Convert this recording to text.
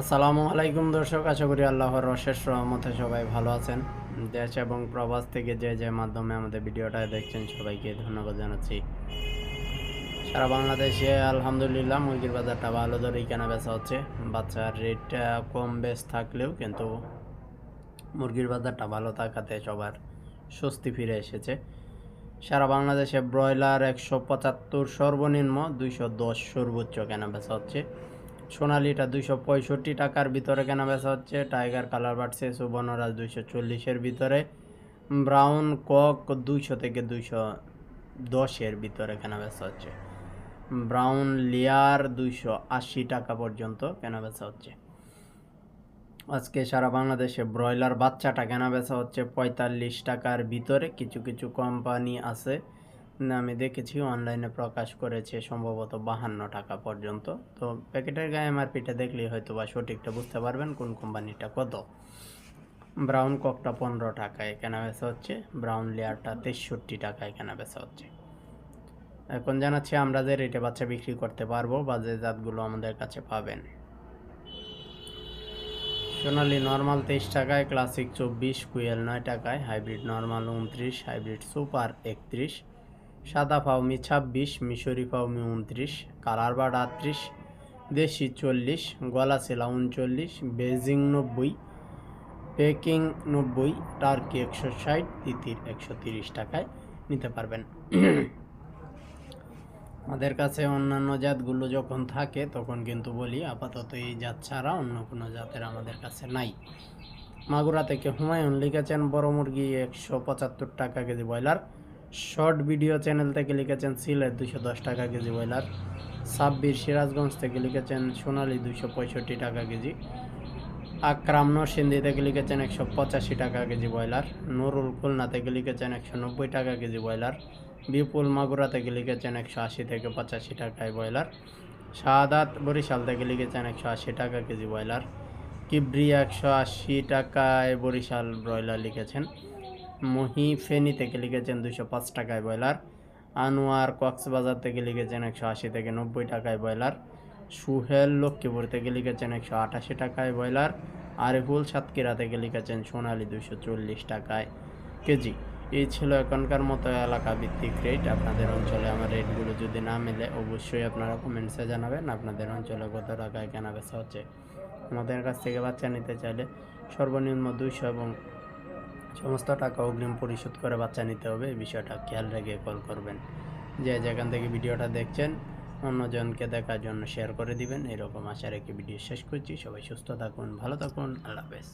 আসসালামু আলাইকুম দর্শক, আশা করি আল্লাহর অশেষ রহমতে সবাই ভালো আছেন। দেশ এবং প্রবাস থেকে যে যে মাধ্যমে আমাদের ভিডিওটা দেখছেন, সবাইকে ধন্যবাদ জানাচ্ছি। সারা বাংলাদেশে আলহামদুলিল্লাহ মুরগির বাজারটা ভালো দরেই কেনা বেচা হচ্ছে। বাচ্চার রেটটা কম বেশ থাকলেও কিন্তু মুরগির বাজারটা ভালো থাকাতে সবার স্বস্তি ফিরে এসেছে। সারা বাংলাদেশে ব্রয়লার একশো পঁচাত্তর সর্বনিম্ন, দুইশো দশ সর্বোচ্চ কেনা বেচা হচ্ছে। সোনালিটা দুইশো পঁয়ষট্টি টাকার ভিতরে কেনা বেচা হচ্ছে। টাইগার কালার বাড়ছে, সুবর্ণরাজ দুইশো চল্লিশের ভিতরে। ব্রাউন কক দুইশো থেকে দুইশো দশের ভিতরে কেনা বেচা হচ্ছে। ব্রাউন লেয়ার দুইশো আশি টাকা পর্যন্ত কেনা বেচা হচ্ছে। আজকে সারা বাংলাদেশে ব্রয়লার বাচ্চাটা কেনা বেচা হচ্ছে পঁয়তাল্লিশ টাকার ভিতরে। কিছু কিছু কোম্পানি আছে আমি দেখেছি অনলাইনে প্রকাশ করেছে সম্ভবত বাহান্ন টাকা পর্যন্ত। তো প্যাকেটের গায়ে এমআরপিটা দেখলেই হয়তো বা সঠিকটা বুঝতে পারবেন কোন কোম্পানিটা কত। ব্রাউন ককটা পনেরো টাকায় কেনা বেচা হচ্ছে, ব্রাউন লেয়ারটা তেষট্টি টাকায় কেনা বেচা হচ্ছে। এখন জানাচ্ছি আমরা যে রেটে বাচ্চা বিক্রি করতে পারব বা যে জাতগুলো আমাদের কাছে পাবেন। সোনালি নর্মাল তেইশ টাকায়, ক্লাসিক চব্বিশ কুয়েল নয় টাকায়, হাইব্রিড নর্মাল উনত্রিশ, হাইব্রিড সুপার একত্রিশ সাদা ফাউমি ছাব্বিশ, মিশরি ফাউমি উনত্রিশ কালার বার্ড আটত্রিশ, দেশি চল্লিশ গলা সেলা উনচল্লিশ বেজিং নব্বই, পেকিং নব্বই, টার্কি একশো ষাট, তিতির একশো তিরিশ টাকায় নিতে পারবেন। আমাদের কাছে অন্যান্য জাতগুলো যখন থাকে, তখন কিন্তু বলি, আপাতত এই জাত ছাড়া অন্য কোনো জাতের আমাদের কাছে নাই। মাগুরা থেকে হুমায়ুন লিখেছেন, বড় মুরগি একশো পঁচাত্তর টাকা KG broiler. Short video channel থেকে লিখেছেন সিলেট দুশো দশ টাকা কেজি ব্রয়লার সাব্বির সিরাজগঞ্জ থেকে লিখেছেন সোনালি দুশো পঁয়ষট্টি টাকা কেজি, আকরাম নরসিংদী থেকে লিখেছেন একশো পঁচাশি টাকা কেজি ব্রয়লার, নুরুল খুলনা থেকে লিখেছেন একশো নব্বই টাকা কেজি ব্রয়লার, বিপুল মাগুরা থেকে লিখেছেন একশো আশি থেকে পঁচাশি টাকায় ব্রয়লার শাহাদাত বরিশাল থেকে লিখেছেন একশো আশি টাকা কেজি ব্রয়লার কিবরি একশো আশি টাকায় বরিশাল ব্রয়লার লিখেছেন। মহি ফেনী থেকে লিখেছেন দুশো পাঁচ টাকায় ব্রয়লার। আনোয়ার কক্সবাজার থেকে লিখেছেন একশো আশি থেকে নব্বই টাকায় ব্রয়লার। সুহেল লক্ষ্মীপুর থেকে লিখেছেন একশো আটাশি টাকায় ব্রয়লার। আরিফুল সাতক্ষীরা থেকে লিখেছেন সোনালী দুশো চল্লিশ টাকায় কেজি। এই ছিল এখনকার মতো এলাকা ভিত্তিক রেট। আপনাদের অঞ্চলে আমার রেটগুলো যদি না মেলে, অবশ্যই আপনারা কমেন্টসে জানাবেন। আপনাদের অঞ্চলে কত টাকায় কেনা বেচা হচ্ছে? আমাদের কাছ থেকে বাচ্চা নিতে চাইলে সর্বনিম্ন দুইশো এবং সমস্ত টাকা অগ্রিম পরিশোধ করে বাচ্চা নিতে হবে, এই বিষয়টা খেয়াল রেখে কল করবেন। যে যেখান থেকে ভিডিওটা দেখছেন, অন্যজনকে দেখার জন্য শেয়ার করে দিবেন, এরকম আশা রেখে ভিডিও শেষ করছি। সবাই সুস্থ থাকুন, ভালো থাকুন, আল্লাহ হাফেজ।